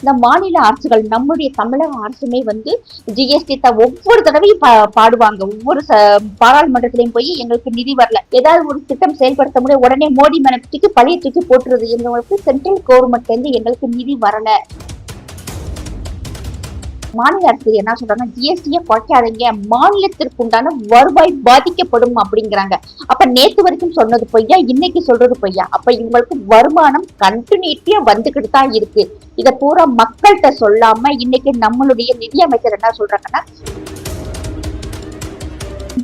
இந்த மாநில அரசுகள் நம்முடைய தமிழக அரசுமே வந்து ஜிஎஸ்டி ஒவ்வொரு தடவையும் பா- பாடுவாங்க. ஒவ்வொரு பாராளுமன்றத்திலையும் போய் எங்களுக்கு நிதி வரல. ஏதாவது ஒரு திட்டம் செயல்படுத்த முடியும் உடனே மோடி மனத்துக்கு பழைய தூக்கி போட்டுருது. எங்களுக்கு சென்ட்ரல் கவர்மெண்ட்ல இருந்து எங்களுக்கு நிதி வரல. மாநில அரசு என்ன சொல்றாங்க ஜிஎஸ்டியை குறைக்காதீங்க மாநிலத்திற்கு உண்டான வருவாய் பாதிக்கப்படும் அப்படிங்கிறாங்க. அப்ப நேத்து வரைக்கும் சொன்னது பொய்யா இன்னைக்கு சொல்றது பொய்யா? அப்ப இவங்களுக்கு வருமானம் கண்டினியூட்டியா வந்துகிட்டு தான் இருக்கு. இதை பூரா மக்கள்கிட்ட சொல்லாம இன்னைக்கு நம்மளுடைய நிதியமைச்சர் என்ன சொல்றாங்கன்னா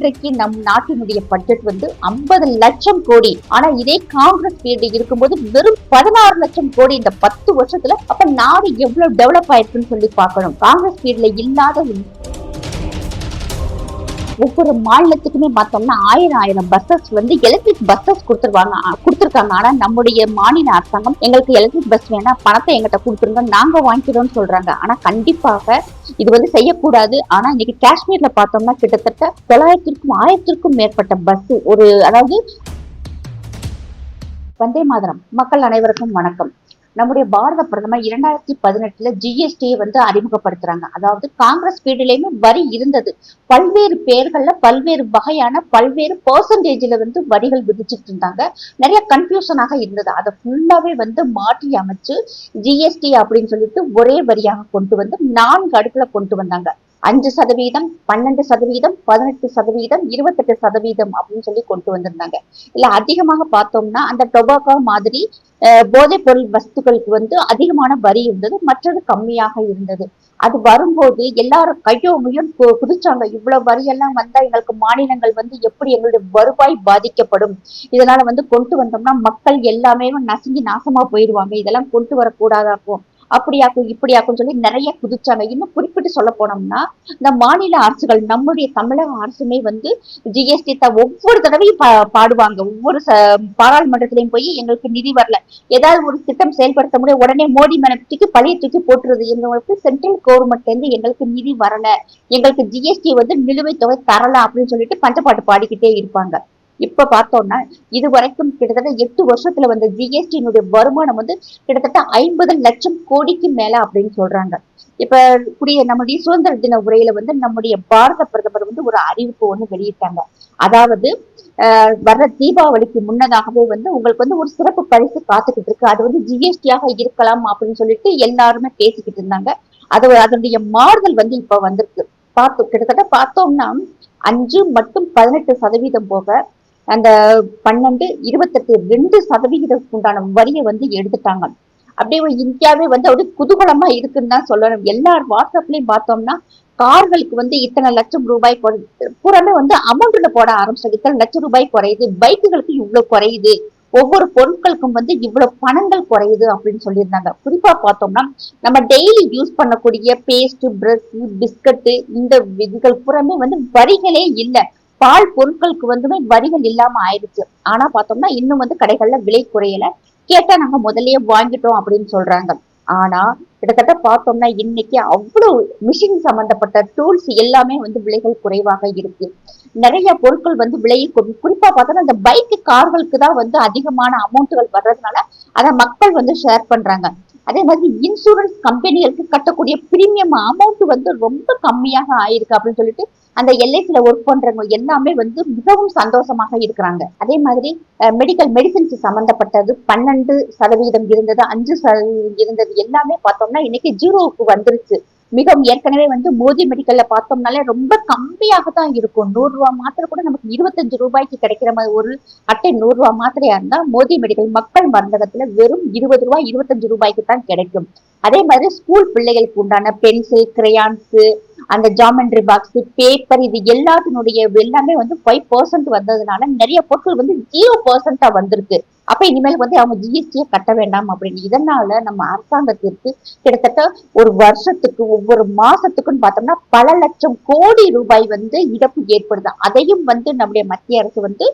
இன்றைக்கு நம் நாட்டினுடைய பட்ஜெட் வந்து 50 லட்சம் கோடி. ஆனா இதே காங்கிரஸ் பீரியட் இருக்கும்போது வெறும் பதினாறு லட்சம் கோடி இந்த பத்து வருஷத்துல அப்ப நாடு எவ்வளவு டெவலப் ஆயிருக்குன்னு சொல்லி பார்க்கணும். காங்கிரஸ் பீரியட்ல இல்லாத ஒவ்வொரு மாநிலத்துக்குமே பார்த்தோம்னா ஆயிரம் ஆயிரம் பஸ்ஸஸ் வந்து எலக்ட்ரிக் பஸ்ஸஸ் கொடுத்துருவாங்க. கொடுத்துருக்காங்க. ஆனா நம்முடைய மாநில அரசாங்கம் எங்களுக்கு எலக்ட்ரிக் பஸ் வேணா பணத்தை எங்கிட்ட கொடுத்துருங்க நாங்க வாங்கிக்கிறோம்னு சொல்றாங்க. ஆனா கண்டிப்பாக இது வந்து செய்யக்கூடாது. ஆனா இன்னைக்கு காஷ்மீர்ல பார்த்தோம்னா கிட்டத்தட்ட தொள்ளாயிரத்திற்கும் ஆயிரத்திற்கும் மேற்பட்ட பஸ் ஒரு அதாவது வந்தே மாதரம். மக்கள் அனைவருக்கும் வணக்கம். நம்முடைய பாரத பிரதமர் இரண்டாயிரத்தி பதினெட்டுல ஜிஎஸ்டியை வந்து அறிமுகப்படுத்துறாங்க. அதாவது காங்கிரஸ் பீரியட்லயுமே வரி இருந்தது. பல்வேறு பேர்கள்ல பல்வேறு வகையான பல்வேறு பர்சன்டேஜ்ல வந்து வரிகள் விதிச்சிட்டு இருந்தாங்க. நிறைய கன்ஃபியூஷனாக இருந்தது. அதை ஃபுல்லாவே வந்து மாற்றி அமைச்சு ஜிஎஸ்டி அப்படின்னு சொல்லிட்டு ஒரே வரியாக கொண்டு வந்து நான்கு அடுப்புல கொண்டு வந்தாங்க. அஞ்சு சதவீதம் பன்னெண்டு சதவீதம் பதினெட்டு சதவீதம் இருபத்தெட்டு சதவீதம் அப்படின்னு சொல்லி கொண்டு வந்திருந்தாங்க. இல்ல அதிகமாக பார்த்தோம்னா அந்த டொபாக்கோ மாதிரி போதைப் பொருள் வஸ்துக்களுக்கு வந்து அதிகமான வரி இருந்தது மற்றது கம்மியாக இருந்தது. அது வரும்போது எல்லாரும் கையோ கு- குதிச்சாங்க. இவ்வளவு வரியெல்லாம் வந்தா எங்களுக்கு மாநிலங்கள் வந்து எப்படி எங்களுடைய வருவாய் பாதிக்கப்படும்? இதனால வந்து கொண்டு வந்தோம்னா மக்கள் எல்லாமே நசுங்கி நாசமா போயிடுவாங்க. இதெல்லாம் கொண்டு வரக்கூடாதாக்கும் அப்படியாக்கும் இப்படியாக்கும் சொல்லி நிறைய குதிச்சாங்க இன்னும் குறிப்பிட்டு சொல்ல போனோம்னா இந்த மாநில அரசுகள் நம்முடைய தமிழக அரசுமே வந்து ஜிஎஸ்டி ஒவ்வொரு தடவையும் பா- பாடுவாங்க. ஒவ்வொரு பாராளுமன்றத்திலையும் போய் எங்களுக்கு நிதி வரல. ஏதாவது ஒரு திட்டம் செயல்படுத்த முடியும் உடனே மோடி மனத்துக்கு பழைய தூக்கி போட்டுருது. எங்களுக்கு சென்ட்ரல் கவர்மெண்ட்ல இருந்து எங்களுக்கு நிதி வரல. எங்களுக்கு ஜிஎஸ்டி வந்து நிலுவைத் தொகை தரல அப்படின்னு சொல்லிட்டு பஞ்சப்பாட்டு பாடிக்கிட்டே இருப்பாங்க. இப்ப பார்த்தோம்னா இது வரைக்கும் கிட்டத்தட்ட எட்டு வருஷத்துல வந்த ஜிஎஸ்டியினுடைய வருமானம் வந்து கிட்டத்தட்ட ஐம்பது லட்சம் கோடிக்கு மேல அப்படின்னு சொல்றாங்க. இப்ப கூடிய நம்முடைய சுதந்திர தின உரையில வந்து நம்முடைய பாரத பிரதமர் வந்து ஒரு அறிவிப்பு ஒண்ணு வெளியிட்டாங்க. அதாவது அஹ், வர்ற தீபாவளிக்கு முன்னதாகவே வந்து உங்களுக்கு வந்து ஒரு சிறப்பு பரிசு காத்துக்கிட்டு இருக்கு. அது வந்து ஜிஎஸ்டியாக இருக்கலாம் அப்படின்னு சொல்லிட்டு எல்லாருமே பேசிக்கிட்டு இருந்தாங்க. அது அதனுடைய மாறுதல் வந்து இப்ப வந்திருக்கு. பார்த்தோம் கிட்டத்தட்ட பார்த்தோம்னா அஞ்சு மற்றும் பதினெட்டு சதவீதம் போக அந்த பன்னெண்டு இருபத்தெட்டு ரெண்டு சதவிகிதத்துக்கு உண்டான வரியை வந்து எடுத்துட்டாங்க. அப்படியே இந்தியாவே வந்து அப்படியே குதூகலமா இருக்குன்னு தான் சொல்லணும். எல்லார் வாட்ஸ்அப்லயும் பார்த்தோம்னா கார்களுக்கு வந்து இத்தனை லட்சம் ரூபாய் குறை- பூராமே வந்து அமௌண்ட்ல போட ஆரம்பிச்சாங்க இத்தனை லட்சம் ரூபாய் குறையுது. பைக்குகளுக்கு இவ்வளவு குறையுது. ஒவ்வொரு பொருட்களுக்கும் வந்து இவ்வளவு பணங்கள் குறையுது அப்படின்னு சொல்லியிருந்தாங்க. குறிப்பா பார்த்தோம்னா நம்ம டெய்லி யூஸ் பண்ணக்கூடிய பேஸ்ட் பிரஷ் பிஸ்கட்டு இந்த இதுகள் பூராமே வந்து வரிகளே இல்லை. பால் பொருட்களுக்கு வந்துமே வரிகள் இல்லாம ஆயிடுச்சு. ஆனா பார்த்தோம்னா இன்னும் வந்து கடைகள்ல விலை குறையல. கேட்டா நாங்க முதல்லயே வாங்கிட்டோம் அப்படின்னு சொல்றாங்க. ஆனா கிட்டத்தட்ட பார்த்தோம்னா இன்னைக்கு அவ்வளவு மிஷின் சம்பந்தப்பட்ட டூல்ஸ் எல்லாமே வந்து விலைகள் குறைவாக இருக்கு. நிறைய பொருட்கள் வந்து விலை கொடுக்கும் குறிப்பா பார்த்தோம்னா இந்த பைக் கார்களுக்கு தான் வந்து அதிகமான அமௌண்ட்டுகள் வர்றதுனால அதை மக்கள் வந்து ஷேர் பண்றாங்க. அதே மாதிரி இன்சூரன்ஸ் கம்பெனிகளுக்கு கட்டக்கூடிய பிரீமியம் அமௌண்ட் வந்து ரொம்ப கம்மியாக ஆயிருக்கு அப்படின்னு சொல்லிட்டு அந்த எல்ஐசில ஒர்க் பண்றவங்க எல்லாமே வந்து மிகவும் சந்தோஷமாக இருக்கிறாங்க. அதே மாதிரி மெடிக்கல் மெடிசின்ஸ் சம்பந்தப்பட்டது பன்னெண்டு சதவீதம் இருந்தது அஞ்சு சதவீதம் இருந்தது எல்லாமே பார்த்தோம்னா இன்னைக்கு ஜீரோவுக்கு வந்துருச்சு. மிகவும் ஏற்கனவே வந்து மோதி மெடிக்கல்ல பார்த்தோம்னாலே ரொம்ப கம்மியாக தான் இருக்கும். நூறு ரூபா மாத்திரை கூட நமக்கு இருபத்தஞ்சு ரூபாய்க்கு கிடைக்கிற மாதிரி ஒரு அட்டை நூறு ரூபா மாத்திரையா இருந்தா மோதி மெடிக்கல் மக்கள் மருந்தகத்துல வெறும் இருபது ரூபாய் இருபத்தஞ்சு ரூபாய்க்கு தான் கிடைக்கும். அதே மாதிரி ஸ்கூல் பிள்ளைகளுக்கு உண்டான பென்சில் கிரையான்ஸ் அந்த ஜாமெண்ட்ரி பாக்ஸ் பேப்பர் இது எல்லாத்தினுடைய எல்லாமே வந்து ஃபைவ் பர்சன்ட் வந்ததுனால நிறைய பொருட்கள் வந்து ஜீரோ பர்சன்டா வந்திருக்கு. அப்ப இனிமேல் வந்து அவங்க ஜிஎஸ்டியை கட்ட வேண்டாம் அப்படின்னு. இதனால நம்ம அரசாங்கத்திற்கு கிட்டத்தட்ட ஒரு வருஷத்துக்கு ஒவ்வொரு மாசத்துக்குன்னு பார்த்தோம்னா பல லட்சம் கோடி ரூபாய் வந்து இழப்பு ஏற்படுது. அதையும் வந்து நம்முடைய மத்திய அரசு வந்து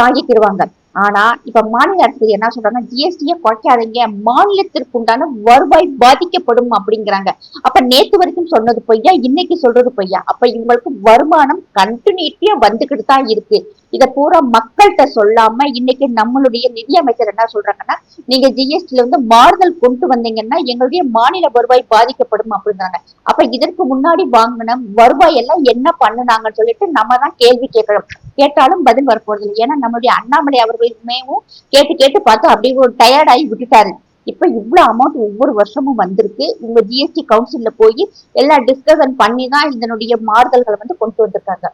தாங்கிக்கிடுவாங்க. ஆனா இப்ப மாநில அரசு என்ன சொல்றாங்க ஜிஎஸ்டியை குறைக்காதீங்க. மாநிலத்திற்கு உண்டான வருவாய் பாதிக்கப்படும் அப்படிங்கிறாங்க. அப்ப நேத்து வரைக்கும் சொன்னது பொய்யா? இன்னைக்கு சொல்றது பொய்யா? அப்ப இவங்களுக்கு வருமானம் கண்டினியூட்டியா வந்துகிட்டு தான் இருக்கு. இத பூரா மக்கள்கிட்ட சொல்லாம இன்னைக்கு நம்மளுடைய நிதியமைச்சர் என்ன சொல்றாங்கன்னா நீங்க ஜிஎஸ்டில வந்து மாறுதல் கொண்டு வந்தீங்கன்னா எங்களுடைய மாநில வருவாய் பாதிக்கப்படும் அப்படிங்கிறாங்க. அப்ப இதற்கு முன்னாடி வாங்கின வருவாய் எல்லாம் என்ன பண்ணுனாங்கன்னு சொல்லிட்டு நம்ம தான் கேள்வி கேட்கணும். கேட்டாலும் பதில் வரப்போறது இல்லை ஏன்னா நம்மளுடைய அண்ணாமலை அவர்கள் அவர்களுமேவும் கேட்டு கேட்டு பார்த்து அப்படியே ஒரு டயர்ட் ஆகி விட்டுட்டாரு. இப்ப இவ்வளவு அமௌண்ட் ஒவ்வொரு வருஷமும் வந்திருக்கு. இவங்க ஜிஎஸ்டி கவுன்சில்ல போய் எல்லா டிஸ்கஷன் பண்ணி தான் இதனுடைய மாறுதல்களை வந்து கொண்டு வந்திருக்காங்க.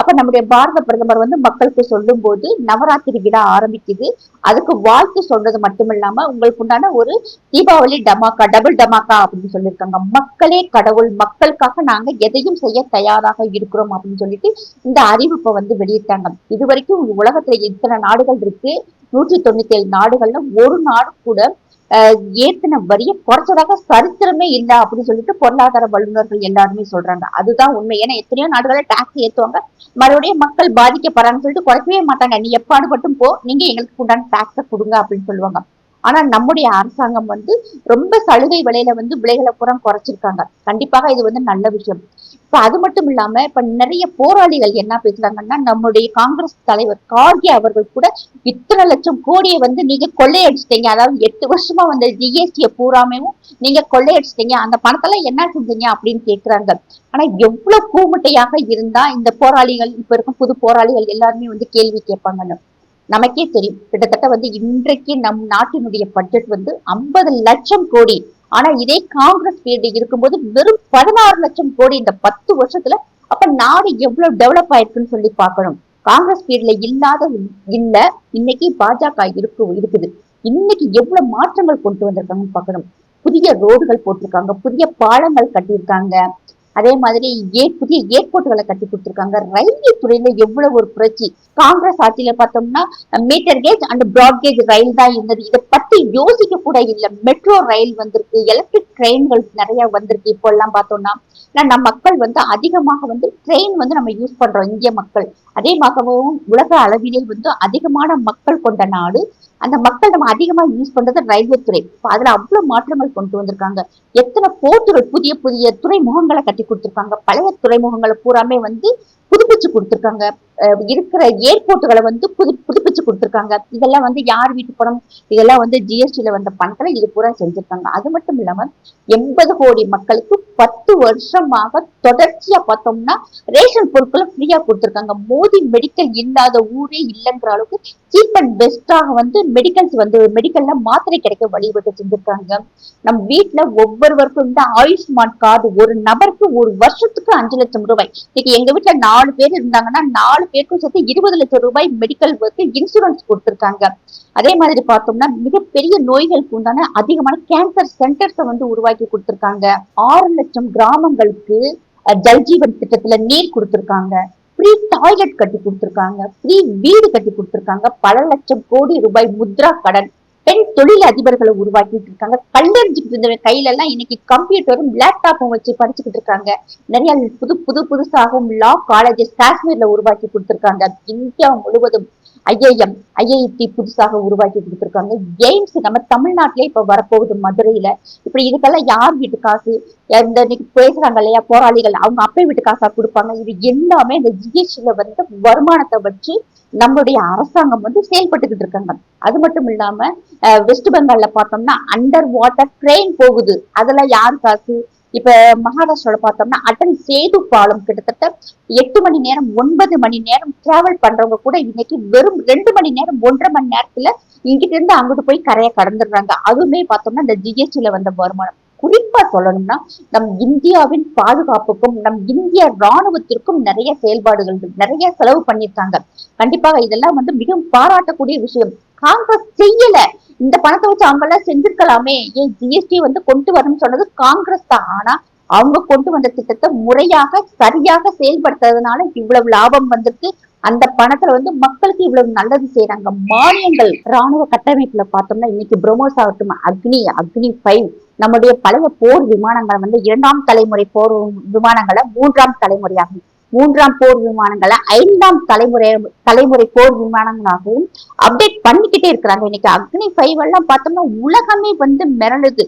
அப்ப நம்முடைய பாரத பிரதமர் வந்து மக்களுக்கு சொல்லும் போது நவராத்திரி விழா ஆரம்பிக்குது. அதுக்கு வாழ்த்து சொல்றது மட்டும் இல்லாம உங்களுக்கு உண்டான ஒரு தீபாவளி டமாக்கா டபுள் டமாக்கா அப்படின்னு சொல்லியிருக்காங்க. மக்களே கடவுள் மக்களுக்காக நாங்க எதையும் செய்ய தயாராக இருக்கிறோம் அப்படின்னு சொல்லிட்டு இந்த அறிவிப்பை வந்து வெளியிட்டாங்க. இது வரைக்கும் உலகத்துல இத்தனை நாடுகள் இருக்கு. நூற்றி தொண்ணூத்தி ஏழு நாடுகள்ல ஒரு நாடு கூட ஏத்தின வரிய குறைச்சதாக சரித்திரமே இல்லை அப்படின்னு சொல்லிட்டு பொருளாதார வல்லுநர்கள் எல்லாருமே சொல்றாங்க. அதுதான் உண்மை. ஏன்னா எத்தனையோ நாடுகளை டாக்ஸ் ஏத்துவாங்க. மறுபடியும் மக்கள் பாதிக்கப்படுறாங்கன்னு சொல்லிட்டு குறைக்கவே மாட்டாங்க. நீ எப்பாடுபட்டும் போ. நீங்க எங்களுக்கு உண்டான டாக்ஸை கொடுங்க அப்படின்னு சொல்லுவாங்க. ஆனா நம்முடைய அரசாங்கம் வந்து ரொம்ப சலுகை விலையில வந்து விலைகளை புறம் குறைச்சிருக்காங்க. கண்டிப்பாக இது வந்து நல்ல விஷயம். இப்ப அது மட்டும் இல்லாம இப்ப நிறைய போராளிகள் என்ன பேசுறாங்கன்னா நம்முடைய காங்கிரஸ் தலைவர் கார்கே அவர்கள் கூட இத்தனை லட்சம் கோடியை வந்து நீங்க கொள்ளையடிச்சிட்டீங்க. அதாவது எட்டு வருஷமா வந்த ஜிஎஸ்டியை பூராமையும் நீங்க கொள்ளையடிச்சிட்டீங்க. அந்த பணத்தெல்லாம் என்ன செஞ்சீங்க அப்படின்னு கேட்கிறாங்க ஆனா எவ்வளவு கூமுட்டையாக இருந்தா இந்த போராளிகள் இப்ப இருக்கும் புது போராளிகள் எல்லாருமே வந்து கேள்வி கேட்பாங்கன்னு. நமக்கே தெரியும். கிட்டத்தட்ட வந்து இன்றைக்கு நம் நாட்டினுடைய பட்ஜெட் வந்து ஐம்பது லட்சம் கோடி. ஆனா இதே காங்கிரஸ் பீரியட் இருக்கும்போது வெறும் பதினாறு லட்சம் கோடி இந்த பத்து வருஷத்துல அப்ப நாடு எவ்வளவு டெவலப் ஆயிருக்குன்னு சொல்லி பார்க்கணும். காங்கிரஸ் பீரியட்ல இல்லாத இல்ல இன்னைக்கு பாஜக இருக்கு இருக்குது. இன்னைக்கு எவ்வளவு மாற்றங்கள் கொண்டு வந்திருக்காங்கன்னு பார்க்கணும். புதிய ரோடுகள் போட்டிருக்காங்க புதிய பாலங்கள் கட்டியிருக்காங்க. அதே மாதிரி ஏ புதிய ஏர்போர்ட்டுகளை கட்டி கொடுத்துருக்காங்க. ரயில்வே துறையில எவ்வளவு ஒரு புரட்சி. காங்கிரஸ் ஆட்சியில பார்த்தோம்னா metre gauge and broad gauge rail தான் இருந்தது. இதை பத்தி யோசிக்க கூட இல்லை. மெட்ரோ ரயில் வந்திருக்கு எலக்ட்ரிக் ட்ரெயின்கள் நிறைய வந்திருக்கு. இப்போ எல்லாம் பார்த்தோம்னா நம்ம மக்கள் வந்து அதிகமாக வந்து ட்ரெயின் வந்து நம்ம யூஸ் பண்றோம் இந்திய மக்கள். அதே மாதிரிவும் உலக அளவிலே வந்து அதிகமான மக்கள் கொண்ட நாடு அந்த மக்கள் நம்ம அதிகமா யூஸ் பண்றது ரயில்வே துறை. அதுல அவ்வளவு மாற்றங்கள் கொண்டு வந்திருக்காங்க. எத்தனை போர்ட்டுகள் புதிய புதிய துறைமுகங்களை கட்டி கொடுத்திருக்காங்க. பழைய துறைமுகங்களை பூராமே வந்து புதுப்பிச்சு கொடுத்துருக்காங்க. இருக்கிற ஏர்போர்ட்டுகளை வந்து புது புதுப்பிச்சு கொடுத்துருக்காங்க. இதெல்லாம் வந்து யார் வீட்டு பணம்? இதெல்லாம் வந்து ஜிஎஸ்டில வந்த பணத்துல இது பூரா செஞ்சிருக்காங்க. அது மட்டும் இல்லாம எண்பது கோடி மக்களுக்கு பத்து வருஷமாக தொடர்ச்சியா பார்த்தோம்னா ரேஷன் பொருட்களை ஃப்ரீயா கொடுத்துருக்காங்க. மோதி மெடிக்கல் இல்லாத ஊரே இல்லைங்கிற அளவுக்கு சீப் அண்ட் பெஸ்டாக வந்து மெடிக்கல்ஸ் வந்து மெடிக்கல்ல மாத்திரை கிடைக்க வழிவகை செஞ்சிருக்காங்க. நம் வீட்டுல ஒவ்வொருவருக்கும் இந்த ஆயுஷ்மான் கார்டு ஒரு நபருக்கு ஒரு வருஷத்துக்கு அஞ்சு லட்சம் ரூபாய். இன்னைக்கு எங்க வீட்டுல நாலு பேர் இருந்தாங்கன்னா நாலு பேருக்கும் சேர்த்து இருபது லட்சம் ரூபாய் மெடிக்கல் ஒர்க்கு இன்சூரன்ஸ் கொடுத்திருக்காங்க. அதே மாதிரி பார்த்தோம்னா மிகப்பெரிய நோய்களுக்கு உண்டான அதிகமான கேன்சர் சென்டர்ஸை வந்து உருவாக்கி கொடுத்திருக்காங்க. ஆறு லட்சம் கிராமங்களுக்கு ஜல்ஜீவன் திட்டத்துல நீர் கொடுத்திருக்காங்க. ஃப்ரீ டாய்லெட் கட்டி கொடுத்திருக்காங்க. ஃப்ரீ வீடு கட்டி கொடுத்திருக்காங்க. பல லட்சம் கோடி ரூபாய் முத்ரா கடன். தொழில் அதிபர்களை உருவாக்கிட்டு இருக்காங்க. கல்லறிஞ்சுக்கிட்டு இருந்த கையில எல்லாம் இன்னைக்கு கம்ப்யூட்டரும் லேப்டாப்பும் வச்சு படிச்சுக்கிட்டு இருக்காங்க. நிறைய புது புது புதுசாகவும் லா காலேஜஸ் காஷ்மீர்ல உருவாக்கி கொடுத்துருக்காங்க. இந்தியா முழுவதும் ஐஐஎம் ஐஐடி புதுசாக உருவாக்கி கொடுத்துருக்காங்க. எய்ம்ஸ் நம்ம தமிழ்நாட்டிலே இப்போ வரப்போகுது மதுரையில. இப்படி இதுக்கெல்லாம் யார் வீட்டு காசு? இந்த பேசுறாங்க இல்லையா போராளிகள். அவங்க அப்பை வீட்டு காசா கொடுப்பாங்க. இது எல்லாமே இந்த ஜிஎஸ்டியில வந்து வருமானத்தை வச்சு நம்மளுடைய அரசாங்கம் வந்து செயல்பட்டுக்கிட்டு இருக்காங்க. அது மட்டும் இல்லாம வெஸ்ட் பெங்கால்ல பார்த்தோம்னா அண்டர் வாட்டர் ட்ரெயின் போகுது. அதுல யார் காசு? இப்ப மகாராஷ்டிரால பார்த்தோம்னா அடல் சேது பாலம் கிட்டத்தட்ட எட்டு மணி நேரம் ஒன்பது மணி நேரம் டிராவல் பண்றவங்க கூட இன்னைக்கு வெறும் ரெண்டு மணி நேரம் ஒன்றரை மணி நேரத்துல இங்கிட்ட இருந்து அங்கிட்டு போய் கரையை கடந்துடுறாங்க. அதுவுமே பார்த்தோம்னா இந்த ஜிஎஸ்டில வந்த வருமானம். குறிப்பா சொல்லணும்னா நம் இந்தியாவின் பாதுகாப்புக்கும் நம் இந்திய ராணுவத்திற்கும் நிறைய செயல்பாடுகள் நிறைய செலவு பண்ணியிருக்காங்க. கண்டிப்பாக இதெல்லாம் வந்து மிகவும் பாராட்டக்கூடிய விஷயம். காங்கிரஸ் செய்யல. இந்த பணத்தை வச்சு அவங்க எல்லாம் செஞ்சிருக்கலாமே. ஏன் ஜிஎஸ்டி வந்து கொண்டு வரணும்னு சொன்னது காங்கிரஸ் தான். ஆனா அவங்க கொண்டு வந்த திட்டத்தை முறையாக சரியாக செயல்படுத்துறதுனால இவ்வளவு லாபம் வந்திருக்கு. அந்த பணத்துல வந்து மக்களுக்கு இவ்வளவு நல்லது செய்யறாங்க மானியங்கள் ராணுவ கட்டமைப்புல பார்த்தோம்னா இன்னைக்கு பிரம்மோஸ் ஆகட்டும் அக்னி அக்னி ஃபைவ் நம்முடைய பழைய போர் விமானங்கள் வந்து இரண்டாம் தலைமுறை போர் விமானங்களை மூன்றாம் தலைமுறையாகும். மூன்றாம் போர் விமானங்களை ஐந்தாம் தலைமுறை தலைமுறை போர் விமானங்களாகவும் அப்டேட் பண்ணிக்கிட்டே இருக்கிறாங்க. இன்னைக்கு அக்னி ஃபைவ் எல்லாம் பார்த்தோம்னா உலகமே வந்து மிரளுது.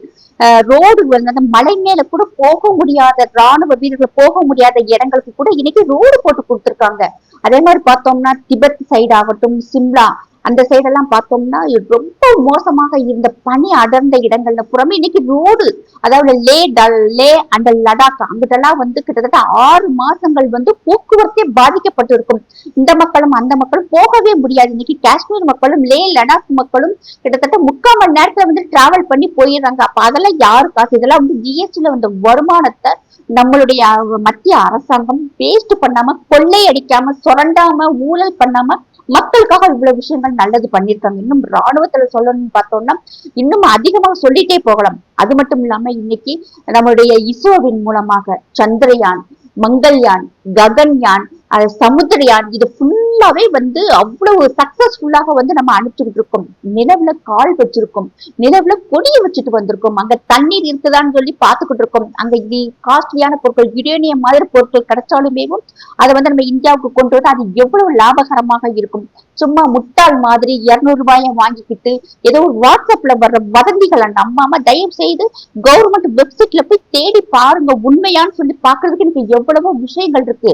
ரோடு வந்து அந்த மலை மேல கூட போக முடியாத ராணுவ வீரர்கள் போக முடியாத இடங்களுக்கு கூட இன்னைக்கு ரோடு போட்டு கொடுத்துருக்காங்க. அதே மாதிரி பார்த்தோம்னா திபெத் சைடு ஆகட்டும் சிம்லா அந்த சைடெல்லாம் பார்த்தோம்னா ரொம்ப மோசமாக இருந்த பனி அடர்ந்த இடங்கள்ல புறமே இன்னைக்கு ரோடு அதாவது லே டல் லே அண்ட் லடாக் அங்கிட்டெல்லாம் வந்து கிட்டத்தட்ட ஆறு மாசங்கள் வந்து போக்குவரத்தே பாதிக்கப்பட்டு இருக்கும் இந்த மக்களும் அந்த மக்களும் போகவே முடியாது. இன்னைக்கு காஷ்மீர் மக்களும் லே லடாக் மக்களும் கிட்டத்தட்ட முக்கால் மணி நேரத்துல வந்து டிராவல் பண்ணி போயிடுறாங்க. அப்ப அதெல்லாம் யாரு காசு? இதெல்லாம் வந்து ஜிஎஸ்டில வந்த வருமானத்தை நம்மளுடைய மத்திய அரசாங்கம் வேஸ்ட் பண்ணாம கொள்ளை அடிக்காம சுரண்டாம ஊழல் பண்ணாம மக்களுக்காக இவ்வளவு விஷயங்கள் நல்லது பண்ணிருக்காங்க இன்னும் ராணுவத்துல சொல்லணும்னு பார்த்தோம்னா இன்னும் அதிகமா சொல்லிட்டே போகலாம். அது மட்டும் இல்லாம இன்னைக்கு நம்மளுடைய இஸ்ரோவின் மூலமாக சந்திரயான் மங்கள்யான் ககன்யான் அது சமுத்திரயான். இது ஃபுல்லாவே வந்து அவ்வளவு சக்சஸ்ஃபுல்லாக வந்து நம்ம அனுப்பிச்சுட்டு இருக்கோம் நிலவுல கால் வச்சிருக்கோம். நிலவுல கொடியை வச்சுட்டு வந்திருக்கோம். அங்க தண்ணீர் இருக்குதான்னு சொல்லி பார்த்துக்கிட்டு இருக்கோம் அங்க இது காஸ்ட்லியான பொருட்கள் யுரேனியம் மாதிரி பொருட்கள் கிடைச்சாலுமே அதை வந்து நம்ம இந்தியாவுக்கு கொண்டு வந்து அது எவ்வளவு லாபகரமாக இருக்கும். சும்மா முட்டாள் மாதிரி இருநூறு ரூபாயை வாங்கிக்கிட்டு ஏதோ ஒரு வாட்ஸ்அப்ல வர்ற வதந்திகளை நம்பாம தயவு செய்து கவர்மெண்ட் வெப்சைட்ல போய் தேடி பாருங்க உண்மையான்னு சொல்லி பாக்குறதுக்கு எனக்கு எவ்வளவோ விஷயங்கள் இருக்கு.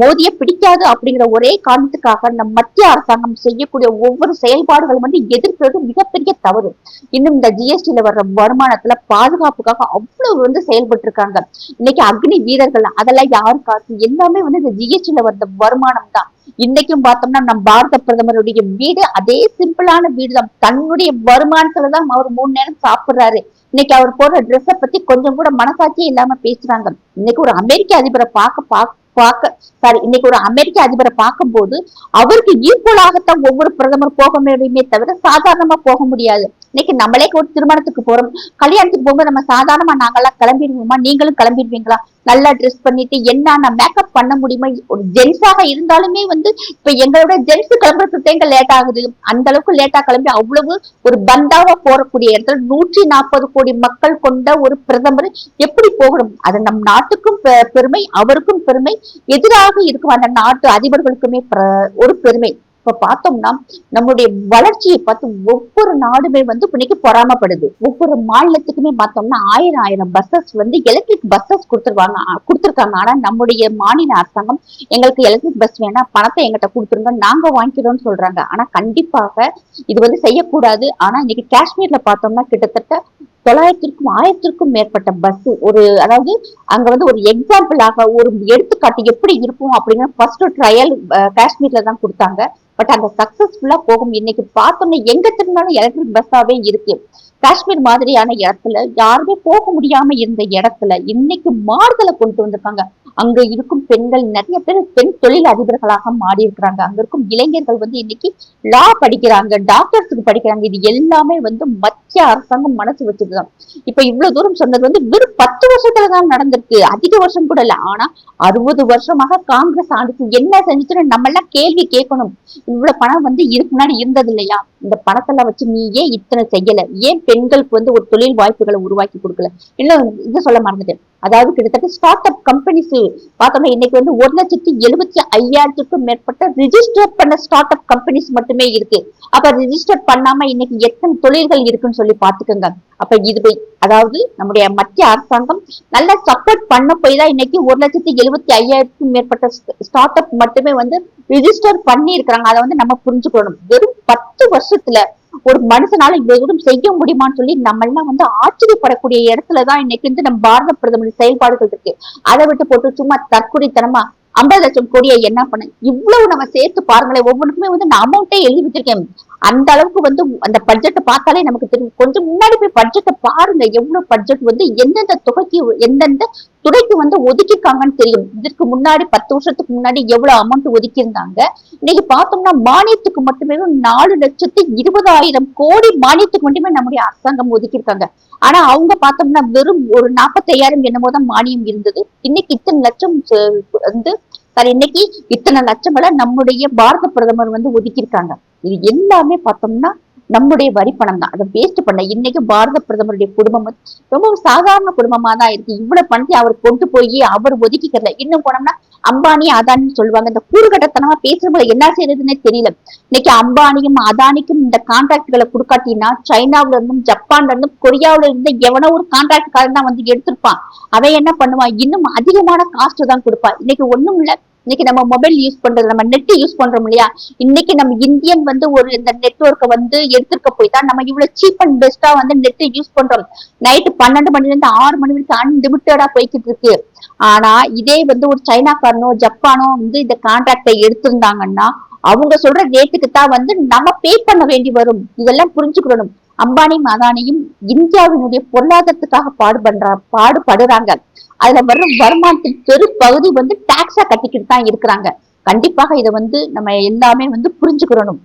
மோதி மோதியை பிடிக்காது அப்படிங்கிற ஒரே காரணத்துக்காக நம் மத்திய அரசாங்கம் செய்யக்கூடிய ஒவ்வொரு செயல்பாடுகளும் வந்து எதிர்க்கிறது மிகப்பெரிய தவறு. இன்னும் இந்த ஜிஎஸ்டியில வர்ற வருமானத்துல பாதுகாப்புக்காக அவ்வளவு வந்து செயல்பட்டு இருக்காங்க இன்னைக்கு அக்னி வீரர்கள் அதெல்லாம் யாரு காசு எல்லாமே வந்து இந்த ஜிஎஸ்டியில வந்த வருமானம் தான். இன்னைக்கும் பார்த்தோம்னா நம் பாரத பிரதமருடைய வீடு அதே சிம்பிளான வீடு தான் தன்னுடைய வருமானத்துல தான் அவர் மூணு நேரம் சாப்பிடுறாரு. இன்னைக்கு அவர் போடுற ட்ரெஸ்ஸை பத்தி கொஞ்சம் கூட மனசாட்சியே இல்லாம பேசுறாங்க. இன்னைக்கு ஒரு அமெரிக்க அதிபரை பார்க்க பார்க்க பார்க்க சாரி இன்னைக்கு ஒரு அமெரிக்க அதிபரை பார்க்கும் போது அவருக்கு ஈக்குவலாகத்தான் ஒவ்வொரு பிரதமர் போக முடியுமே தவிர சாதாரணமா போக முடியாது. இன்னைக்கு நம்மளே ஒரு திருமணத்துக்கு போறோம். கல்யாணத்துக்கு போகும்போது நம்ம சாதாரணமா நாங்கெல்லாம் கிளம்பிடுவோமா? நீங்களும் கிளம்பிடுவீங்களா? நல்லா ட்ரெஸ் பண்ணிட்டு என்னென்ன மேக்கப் பண்ண முடியுமா ஒரு ஜென்ஸாக இருந்தாலுமே வந்து இப்ப எங்களோட ஜென்ஸ் கிளம்புறதுக்கு எங்க லேட் ஆகுது. அந்த அளவுக்கு லேட்டா கிளம்பி அவ்வளவு ஒரு பந்தாவா போறக்கூடிய இடத்துல நூற்றி நாற்பது கோடி மக்கள் கொண்ட ஒரு பிரதமர் எப்படி போகணும்? அது நம் நாட்டுக்கும் பெருமை அவருக்கும் பெருமை. எதிராக இருக்கும் அந்த நாட்டு அதிபர்களுக்குமே ஒரு பெருமை. இப்ப பார்த்தோம்னா நம்முடைய வளர்ச்சியை பார்த்து ஒவ்வொரு நாடுமே வந்து இன்னைக்கு பொறாமப்படுது. ஒவ்வொரு மாநிலத்துக்குமே பார்த்தோம்னா ஆயிரம் ஆயிரம் பஸ்ஸஸ் வந்து எலக்ட்ரிக் பஸ்ஸஸ் கொடுத்துருவாங்க கொடுத்துருக்காங்க. ஆனா நம்முடைய மாநில அரசாங்கம் எங்களுக்கு எலக்ட்ரிக் பஸ் வேணா பணத்தை எங்கிட்ட கொடுத்துருங்க நாங்க வாங்கிக்கிறோம்னு சொல்றாங்க. ஆனா கண்டிப்பாக இது வந்து செய்யக்கூடாது. ஆனா இன்னைக்கு காஷ்மீர்ல பார்த்தோம்னா கிட்டத்தட்ட தொள்ளாயிரத்திற்கும் ஆயிரத்திற்கும் மேற்பட்ட பஸ் ஒரு அதாவது அங்க வந்து ஒரு எக்ஸாம்பிளாக ஒரு எடுத்துக்காட்டு எப்படி இருக்கும் அப்படிங்கிற ஃபர்ஸ்ட் ட்ரையல் காஷ்மீர்ல தான் கொடுத்தாங்க. பட் அந்த சக்சஸ்ஃபுல்லா போகும். இன்னைக்கு பார்த்தோம்னா எங்க திரும்பினாலும் எலக்ட்ரிக் பஸ்ஸாவே இருக்கு. காஷ்மீர் மாதிரியான இடத்துல யாருமே போக முடியாம இருந்த இடத்துல இன்னைக்கு மாறுதலை கொண்டு வந்திருக்காங்க. அங்க இருக்கும் பெண்கள் நிறைய பேர் பெண் தொழில் அதிபர்களாக மாறி இருக்கிறாங்க அங்க இருக்கும் இளைஞர்கள் வந்து இன்னைக்கு லா படிக்கிறாங்க டாக்டர்ஸுக்கு படிக்கிறாங்க. இது எல்லாமே வந்து மத்திய அரசாங்கம் மனசு வச்சதுதான் இப்ப இவ்வளவு தூரம் சொன்னது வந்து வெறும் பத்து வருஷத்துல தான் நடந்திருக்கு. அதிக வருஷம் கூட இல்ல. ஆனா அறுபது வருஷமாக காங்கிரஸ் ஆண்டுக்கு என்ன செஞ்சுச்சுன்னு நம்ம எல்லாம் கேள்வி கேட்கணும். இவ்வளவு பணம் வந்து இதுக்கு முன்னாடி இருந்தது இல்லையா? இந்த பணத்தெல்லாம் வச்சு நீ ஏன் இத்தனை செய்யல? ஏன் பெண்களுக்கு வந்து ஒரு தொழில் வாய்ப்புகளை உருவாக்கி கொடுக்கல? இன்னும் இது சொல்ல மறந்துட்டேன். அதாவது கிட்டத்தட்ட ஸ்டார்ட் அப் கம்பெனிஸ் பார்த்தோம்னா இன்னைக்கு வந்து ஒரு லட்சத்தி எழுபத்தி ஐயாயிரத்துக்கும் மேற்பட்ட ரிஜிஸ்டர் பண்ண ஸ்டார்ட் அப் கம்பெனிஸ் மட்டுமே இருக்கு. அப்ப ரிஜிஸ்டர் பண்ணாம இன்னைக்கு எத்தனை தொழில்கள் இருக்குன்னு சொல்லி பாத்துக்கோங்க அப்ப இது அதாவது நம்முடைய மத்திய அரசாங்கம் நல்லா சப்போர்ட் பண்ண போய் தான் இன்னைக்கு ஒரு லட்சத்தி எழுபத்தி ஐயாயிரத்துக்கும் மேற்பட்ட ஸ்டார்ட் அப் மட்டுமே வந்து ரிஜிஸ்டர் பண்ணி இருக்கிறாங்க அதை வந்து நம்ம புரிஞ்சுக்கணும். வெறும் பத்து வருஷத்துல ஒரு மனுஷனால இவ்வளவு தூரம் செய்ய முடியுமான்னு சொல்லி நம்ம எல்லாம் வந்து ஆச்சரியப்படக்கூடிய இடத்துலதான் இன்னைக்கு வந்து நம்ம பாரத பிரதமர் செயல்பாடுகள் இருக்கு. அதை விட்டு போட்டு சும்மா தற்கொலைத்தனமா ஐம்பது லட்சம் கோடியை என்ன பண்ண இவ்வளவு நம்ம சேர்த்து பாருங்களேன். ஒவ்வொன்றுக்குமே வந்து நான் அமௌண்ட்டே எழுதி வச்சிருக்கேன். அந்த அளவுக்கு வந்து அந்த பட்ஜெட்டை பார்த்தாலே நமக்கு தெரியும். கொஞ்சம் முன்னாடி போய் பட்ஜெட்டை பாருங்க. எவ்வளவு பட்ஜெட் வந்து எந்தெந்த தொகைக்கு எந்தெந்த துறைக்கு வந்து ஒதுக்கிருக்காங்கன்னு தெரியும். இதற்கு முன்னாடி பத்து வருஷத்துக்கு முன்னாடி எவ்வளவு அமௌண்ட் ஒதுக்கி இருந்தாங்க இன்னைக்கு பார்த்தோம்னா மானியத்துக்கு மட்டுமே நாலு லட்சத்து இருபதாயிரம் கோடி மானியத்துக்கு மட்டுமே நம்முடைய அரசாங்கம் ஒதுக்கியிருக்காங்க. ஆனா அவங்க பார்த்தோம்னா வெறும் ஒரு நாற்பத்தையாயிரம் என்னமோ தான் மானியம் இருந்தது. இன்னைக்கு இத்தனை லட்சம் வந்து சார் இன்னைக்கு இத்தனை லட்சங்களை நம்முடைய பாரத பிரதமர் வந்து ஒதுக்கியிருக்காங்க. இது எல்லாமே பார்த்தோம்னா நம்முடைய வரி பணம் தான் அதை வேஸ்ட் பண்ண இன்னைக்கு பாரத பிரதமருடைய குடும்பம் ரொம்ப சாதாரண குடும்பமா தான் இருக்கு. இவ்வளவு பணத்தை அவர் கொண்டு போய் அவர் ஒதுக்கிக்கல இன்னும் போனோம்னா அம்பானி அதானி சொல்லுவாங்க. இந்த கூறுகட்டத்தனமா பேசுறவங்க என்ன செய்யறதுன்னே தெரியல. இன்னைக்கு அம்பானியும் அதானிக்கும் இந்த கான்ட்ராக்டுகளை கொடுக்காட்டினா சைனாவில இருந்தும் ஜப்பான்ல இருந்தும் கொரியாவில இருந்து எவனோ ஒரு கான்ட்ராக்டுக்காரன் தான் வந்து எடுத்திருப்பான். அவன் என்ன பண்ணுவான்? இன்னும் அதிகமான காஸ்ட் தான் கொடுப்பான். இன்னைக்கு ஒண்ணும் இல்லை. இன்னைக்கு நம்ம மொபைல் யூஸ் பண்றது நம்ம நெட் யூஸ் பண்றோம் இல்லையா? இன்னைக்கு நம்ம இந்தியன் வந்து ஒரு இந்த நெட்ஒர்க்கை வந்து எடுத்துருக்க போய் தான் நம்ம இவ்வளவு சீப் அண்ட் பெஸ்டா வந்து நெட் யூஸ் பண்றோம். நைட்டு பன்னெண்டு மணில இருந்து ஆறு மணி வரைக்கும் அன்லிமிட்டடா போய்கிட்டு இருக்கு. ஆனா இதே வந்து ஒரு சைனாக்காரனோ ஜப்பானோ வந்து இந்த கான்ட்ராக்டை எடுத்திருந்தாங்கன்னா அவங்க சொல்ற ரேட்டுக்கு தான் வந்து நம்ம பே பண்ண வேண்டி வரும். இதெல்லாம் புரிஞ்சுக்கணும். அம்பானியும் அதானியும் இந்தியாவினுடைய பொருளாதாரத்துக்காக பாடுபடுற பாடுபடுறாங்க. அதுல வரும் வருமானத்தின் பெரும்பகுதி வந்து டாக்ஸா கட்டிக்கிட்டு தான் இருக்கிறாங்க. கண்டிப்பாக இதை வந்து நம்ம எல்லாமே வந்து புரிஞ்சுக்கிறணும்.